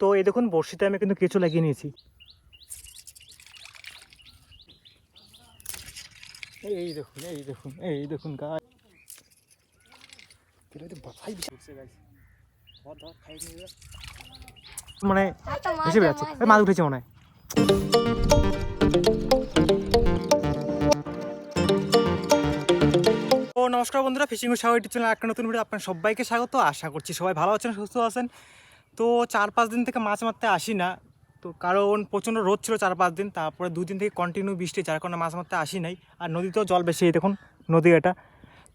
তো এই দেখুন বড়শিতে আমি কিন্তু কেঁচো লাগিয়ে নিয়েছি। এই দেখুন এই দেখুন এই দেখুন গাছ। মানে ভেসে বেড়াচ্ছে মাছ উঠেছে মনে হয়। নমস্কার বন্ধুরা ফিশিং সাগর ইউটিউব চ্যানেল একটা নতুন ভিডিও আপনার সবাইকে স্বাগত। আশা করছি সবাই ভালো আছেন সুস্থ আছেন। তো চার পাঁচ দিন থেকে মাছ মারতে আসি না। তো কারণ প্রচণ্ড রোদ ছিল চার পাঁচ দিন, তারপরে দুদিন থেকে কন্টিনিউ বৃষ্টি, যার কারণে মাছ মারতে আসি নাই। আর নদীতেও জল বেশি দেখুন নদী এটা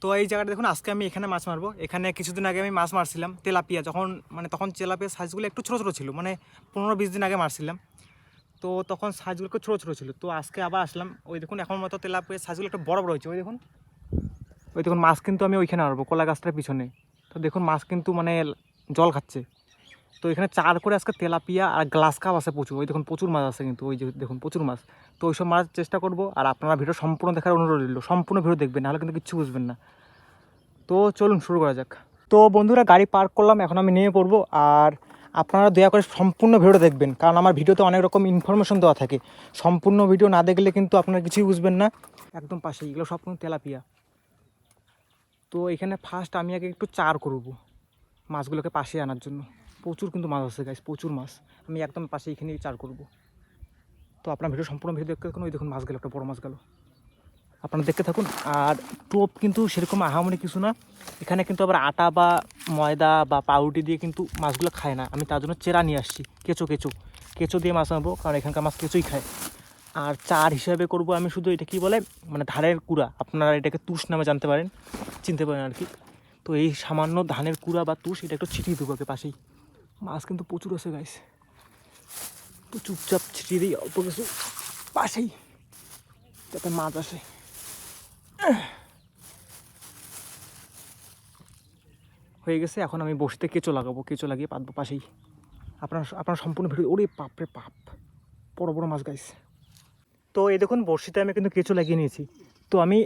তো এই জায়গাটা দেখুন, আজকে আমি এখানে মাছ মারবো। এখানে কিছুদিন আগে আমি মাছ মারছিলাম, তেলাপিয়া। যখন মানে তখন তেলাপিয়া সাইজগুলো একটু ছোটো ছোটো ছিল মানে পনেরো বিশ দিন আগে মারছিলাম। তো তখন সাইজগুলো একটু ছোটো ছোটো ছিল। তো আজকে আবার আসলাম, ওই দেখুন, এখন মতো তেলাপিয়া সাইজগুলো একটু বড় বড় হয়েছে, ওই দেখুন। ওই দেখুন, মাছ কিন্তু আমি ওইখানে মারবো, কলা গাছটার পিছনে। তো দেখুন, মাছ কিন্তু মানে জল খাচ্ছে। তো এখানে চার করে আজকে তেলাপিয়া আর গ্লাস কাপ আছে প্রচুর। ওই দেখুন প্রচুর মাছ আছে কিন্তু, ওই যে দেখুন প্রচুর মাছ। তো ওইসব মারার চেষ্টা করব আর আপনারা ভিডিও সম্পূর্ণ দেখার অনুরোধ রইল। সম্পূর্ণ ভিডিও দেখবেন, নাহলে কিন্তু কিচ্ছু বুঝবেন না। তো চলুন শুরু করা যাক। তো বন্ধুরা, গাড়ি পার্ক করলাম, এখন আমি নেমে পড়ব আর আপনারা দয়া করে সম্পূর্ণ ভিডিও দেখবেন, কারণ আমার ভিডিওতে অনেক রকম ইনফরমেশন দেওয়া থাকে। সম্পূর্ণ ভিডিও না দেখলে কিন্তু আপনারা কিছুই বুঝবেন না। একদম পাশে এগুলো সব কিন্তু তেলাপিয়া। তো এখানে ফার্স্ট আমি আগে একটু চার করব মাছগুলোকে পাশে আনার জন্য। প্রচুর কিন্তু মাছ আছে গাছ প্রচুর মাছ। আমি একদম পাশে এখানেই চার করব। তো আপনার ভিডিও সম্পূর্ণ ভিডিও দেখতে থাকুন, ওই দেখুন মাছ গেল, একটা বড় মাছ গেল। আপনারা দেখতে থাকুন, আর টোপ কিন্তু সেরকম আহামনি কিছু না। এখানে কিন্তু আবার আটা বা ময়দা বা পাউরুটি দিয়ে কিন্তু মাছগুলো খায় না। আমি তার জন্য চেরা নিয়ে আসছি, কেঁচো কেঁচো। কেঁচো দিয়ে মাছ আনব, কারণ এখানকার মাছ কেঁচোই খায়। আর চার হিসাবে করব আমি শুধু এটা কি বলে মানে ধানের কুড়া। আপনারা এটাকে তুষ নামে জানতে পারেন, চিনতে পারেন আর কি। তো এই সামান্য ধানের কুড়া বা তুষ, এটা একটু ছিটিয়ে দেবো আগে পাশেই। মাছ কিন্তু প্রচুর আছে গাইস তো চুপচাপ ছিটিয়ে দিই, অল্প কিছু পাশেই, যাতে মাছ আসে। হয়ে গেছে, এখন আমি বসতে কেঁচো লাগাবো, কেঁচো লাগিয়ে পাতবো পাশেই। আপনার আপনার সম্পূর্ণ ভিডিও, ওরে পাপরে পাপ বড় বড় মাছ গাইছে তো এই দেখুন, বড়শিতে আমি কিন্তু কেঁচো লাগিয়ে নিয়েছি। তো আমি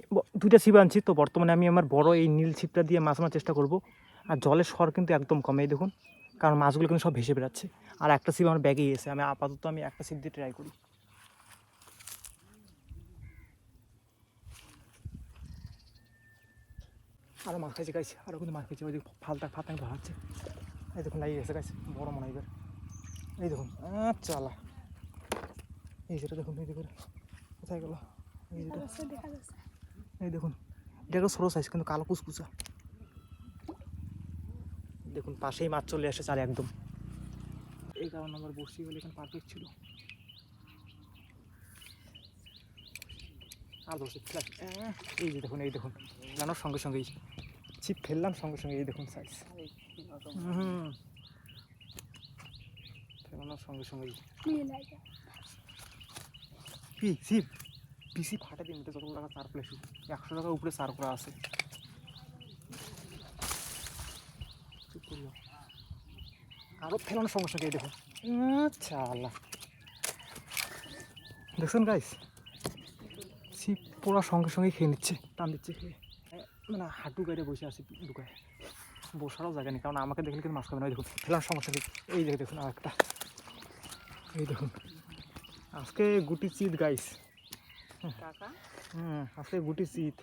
দুইটা ছিপ আনছি, তো বর্তমানে আমি আমার বড় এই নীল ছিপটা দিয়ে মাছ মারার চেষ্টা করব। আর জলের স্বর কিন্তু একদম কমে দেখুন। কারণ মাছগুলো কিন্তু সব ভেসে বেড়াচ্ছে। আর একটা সিপ আমার ব্যাগেই এসে আমি আপাতত আমি একটা সিপ দিয়ে ট্রাই করি। আরও মাছ খাইছে গাইছে আরও কিন্তু মাছ খাইছে ওই দেখুন ফালতা ফাতাং ভাড়াচ্ছে এই দেখুন লাগিয়ে গেছে গাইছে বড় মনে হয় এবার। এই দেখুন আলা এই যেটা দেখুন এই দেখুন কোথায় গেল? এই যেটা। এই দেখুন এটা একটা ছোটো সাইজ কিন্তু কালো কুচকুচা দেখুন, পাশেই মাছ চলে আসে চারে একদম। এই কারণে আমার বসি হলে এখানে পারফেক্ট ছিল। আর ফ্ল্যাট এই যে দেখুন, এই দেখুন, ফেলানোর সঙ্গে সঙ্গেই। ছিপ ফেললাম সঙ্গে সঙ্গে এই দেখুন সাইজ ফেলানোর সঙ্গে সঙ্গেই। পি সিপ পিসি ফাটে দিন যত টাকা চার প্লেট একশো টাকার উপরে চার করা আছে। আরও ফেলানোর সঙ্গে সঙ্গে দেখুন আচ্ছা আল্লাহ। দেখছেন গাইস সিপ পোড়ার সঙ্গে সঙ্গে খেয়ে নিচ্ছে টান দিচ্ছে। খেয়ে মানে হাঁটু গাড়ি বসে আছে ঢুকায় বসারও জায়গা নেই কারণ আমাকে দেখলে কিন্তু মাছ খাবে না দেখুন ফেলার সমস্যা সঙ্গে এই দেখে দেখুন আর একটা। এই দেখুন। আজকে গুটি চিত গাইস হুম আজকে গুটি চিত।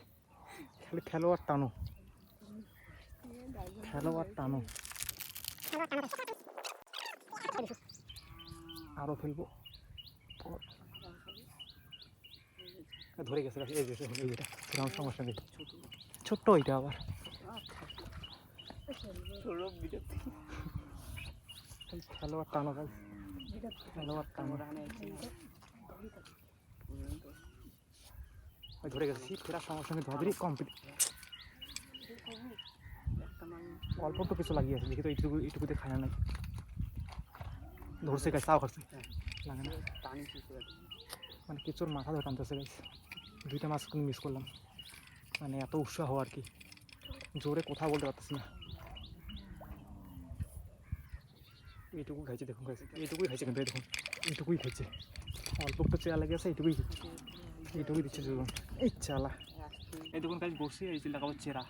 খালি খেলোয়াড় টানো। খেলোয়াড় টানো। আরও ফেলব ধরে গেছে এই যে, এই যেটা সমস্যা নেই ছোট্ট ওইটা আবার। খেলোয়াড় টানো গাছ খেলোয়াড় টানো। ধরে গেছে ফেরার সঙ্গে সঙ্গে ধরে কমপ্লিট অল্প তো কিছু লাগিয়েছে দেখি তো এইটুকু এইটুকুতে খায় না নাই ধরছে গাছ তাও খাচ্ছে। লাগে না। মানে কিছুর মাথা ধরে টানতেছে গাছ দুইটা মাছ কিন্তু মিস করলাম। মানে এত উৎসাহ আর কি। জোরে কথা বলতে পারতেছি না। এইটুকু খাইছে দেখুন খাইছে এইটুকুই খাইছে কিন্তু দেখুন। এইটুকুই খাইছে। অল্প একটু চেয়ার লেগে আছে এইটুকুই এইটুকুই দিচ্ছে এই চালা। এই দেখুন কাজ বসে এই যে লাগাবো চেরা।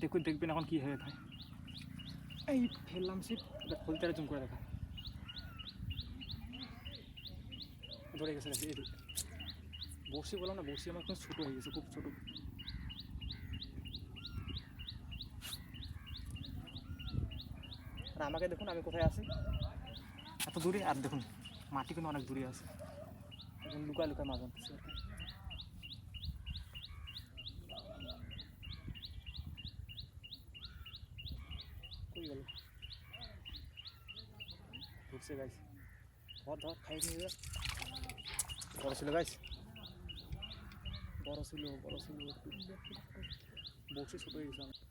দেখুন দেখবেন এখন কি হয়ে থাকে। এই ফেললাম সে এটা খুলতে জুম করে দেখা ধরে গেছে এই। বড়শি বললাম না বড়শি আমার খুব ছোটো হয়ে গেছে খুব ছোটো। আর আমাকে দেখুন আমি কোথায় আছি? এত দূরে? আর দেখুন মাটি কিন্তু অনেক দূরে আছে। এখন লুকায় লুকায় মাছ আনতেছি। আর কি ঘুরছে গাইস ধর ধর খাই নিয়ে বড় ছিল গাইস বড় ছিল বড় ছিল বসে ছোট হয়ে গেছে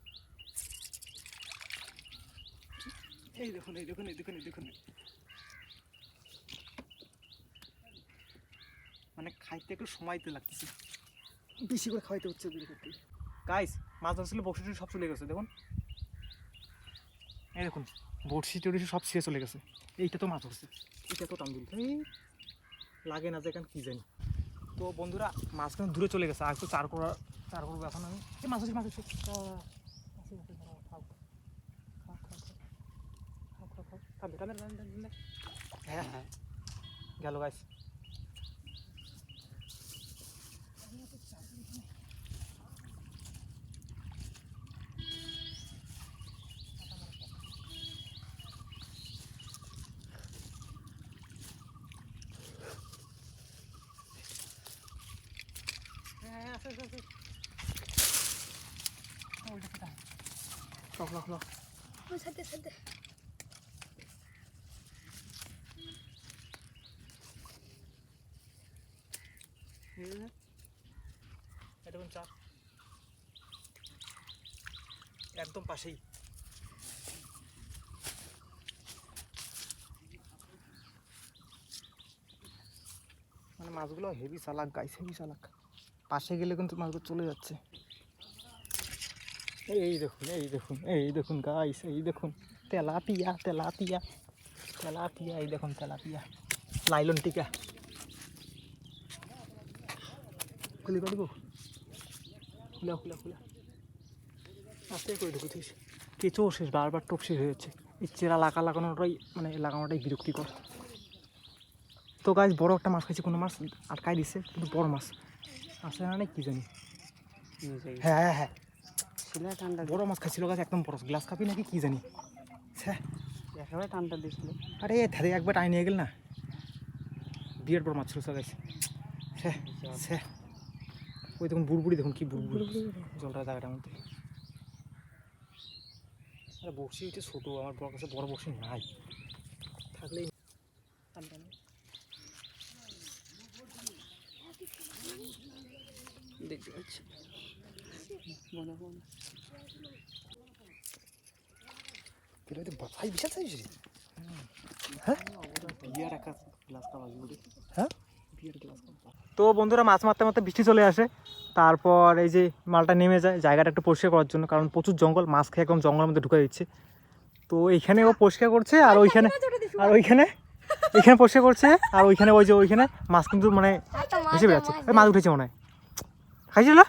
এই দেখুন এই দেখুন এই দেখুন এই দেখুন। মানে খাইতে একটু সময় তো লাগতেছে। বেশি করে খাইতে হচ্ছে গাইস মাছ ধরছিল বসে সব চলে গেছে, দেখুন। এই দেখুন। বড়শি টড়শি সব ছিঁড়ে চলে গেছে। এইটা তো মাছ ধরছে এটা তো টান লাগে না যে এখন কী জানি। তো বন্ধুরা মাছ দূরে চলে গেছে। আর তো চার করা চার করব এখন আমি এই মাছ আছে মাছ আছে হ্যাঁ হ্যাঁ গেল দাঁড়াও, আছে আছে আছে ওইটা কি টান খলো খলো খলো ওই সাথে সাথে এটা চাপ একদম পাশেই মানে মাছগুলো হেভি চালাক গাইস হেভি চালাক পাশে গেলে কিন্তু মাছগুলো চলে যাচ্ছে। এই দেখুন এই দেখুন এই দেখুন গাইস এই দেখুন। তেলাপিয়া তেলাপিয়া তেলাপিয়া, এই দেখুন তেলাপিয়া। লাইলন টিকা। খুলি পারিব খুলা খুলা খুলা আস্তে করে ঢুকে দিস। কেঁচো শেষ, বারবার টোপ শেষ হয়ে যাচ্ছে। এই চেরা লাগা লাগানোটাই মানে লাগানোটাই বিরক্তিকর। তো গাছ বড় একটা মাছ খাইছি, কোনো মাছ আটকাই দিছে, কিন্তু বড় মাছ। আসে না নাকি কি জানি। হ্যাঁ হ্যাঁ। হ্যাঁ ছিল ঠান্ডা বড় মাছ খাইছিল গাছ একদম বড় গ্লাস কাপি নাকি কি জানি। হ্যাঁ একেবারে ঠান্ডা দিয়েছিল আরে ধারে একবার টাই নিয়ে গেল না। বিয়ের বড় মাছ ছিল সব গাছ। হ্যাঁ হ্যাঁ ওই দেখুন বুড়বুড়ি দেখুন কি বুড়বুড়ি। জলটা জায়গাটার মধ্যে। আরে বড়শি হচ্ছে ছোটো আমার বড় কাছে বড় বড়শি নাই। থাকলেই টানতে হবে। দেখতে পাচ্ছি বলো বলো তেল হয়তো ভাই বিশাল সাইজ হ্যাঁ? হ্যাঁ? তো বন্ধুরা মাছ মারতে মারতে বৃষ্টি চলে আসে। তারপর এই যে মালটা নেমে যায় জায়গাটা একটু পরিষ্কার করার জন্য কারণ প্রচুর জঙ্গল মাছ খেয়ে একদম জঙ্গলের মধ্যে ঢুকে দিচ্ছে। তো এইখানে ও পরিষ্কার করছে আর ওইখানে আর ওইখানে এখানে পরিষ্কার করছে আর ওইখানে ওই যে ওইখানে মাছ কিন্তু মানে ভেসে বেড়াচ্ছে। মাছ উঠেছে মনে হয়। খাইছিল?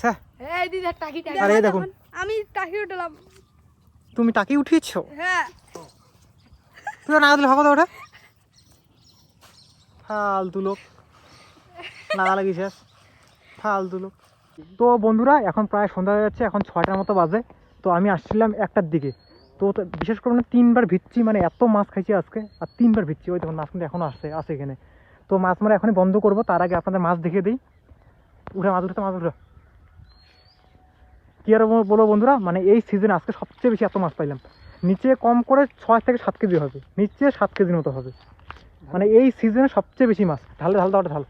স্যার। এই দিদি টাকি টাকি। আরে দেখুন। আমি টাকি উঠলাম। তুমি টাকি উঠিয়েছ? হ্যাঁ। তুই না দিলে হবে তো ওটা। ফালতু লোক। লাগা লাগি শেষ ফালতু লোক। তো বন্ধুরা এখন প্রায় সন্ধ্যা হয়ে যাচ্ছে এখন ছয়টার মতো বাজে। তো আমি আসছিলাম একটার দিকে। তো তো বিশেষ করে মানে তিনবার ভিচ্ছি মানে এত মাছ খাইছি আজকে। আর তিনবার ভিচ্ছি ওই দেখুন মাছ কিন্তু এখনও আসছে আছে এখানে। তো মাছ মারা এখনই বন্ধ করব তার আগে আপনাদের মাছ দেখিয়ে দিই। উঠে মাছ উঠতে মাছ উঠে। কী আর বলব বন্ধুরা? মানে এই সিজনে আজকে সবচেয়ে বেশি এত মাছ পাইলাম। নিচে কম করে ছয় থেকে সাত কেজি হবে। নিচে সাত কেজির মতো হবে। মানে এই সিজনে সবচেয়ে বেশি মাছ। ঢাল ঢাল দাও ঢাল।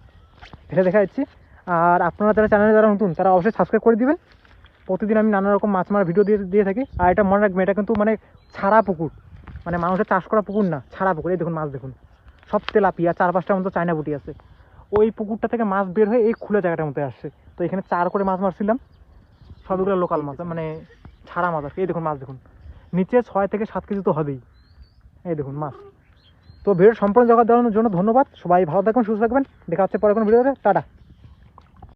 ঢেলে দেখা যাচ্ছি। আর আপনারা যারা চ্যানেলে যারা নতুন, তারা অবশ্যই সাবস্ক্রাইব করে দিবেন। প্রতিদিন আমি নানা রকম মাছ মারার ভিডিও দিয়ে দিয়ে থাকি। আর এটা মনে রাখবেন, এটা কিন্তু মানে ছাড়া পুকুর। মানে মানুষের চাষ করা পুকুর না, ছাড়া পুকুর। এই দেখুন মাছ দেখুন। সব তেলাপিয়া, চার পাঁচটার মতো চায়না বুটি আছে। ওই পুকুরটা থেকে মাছ বের হয়ে এই খুলে জায়গাটার মধ্যে আসছে। তো এখানে চার করে মাছ মারছিলাম। সবগুলো লোকাল মাছ মানে ছাড়া মাছ আর এই দেখুন মাছ দেখুন। নিচে ছয় থেকে সাত কেজি তো হবেই। এই দেখুন মাছ। তো ভিডিও সম্পূর্ণ জগৎ দেওয়ার জন্য ধন্যবাদ। সবাই ভালো থাকবেন, সুস্থ থাকবেন। দেখা হচ্ছে পরে কোনো ভিডিওতে। টাটা।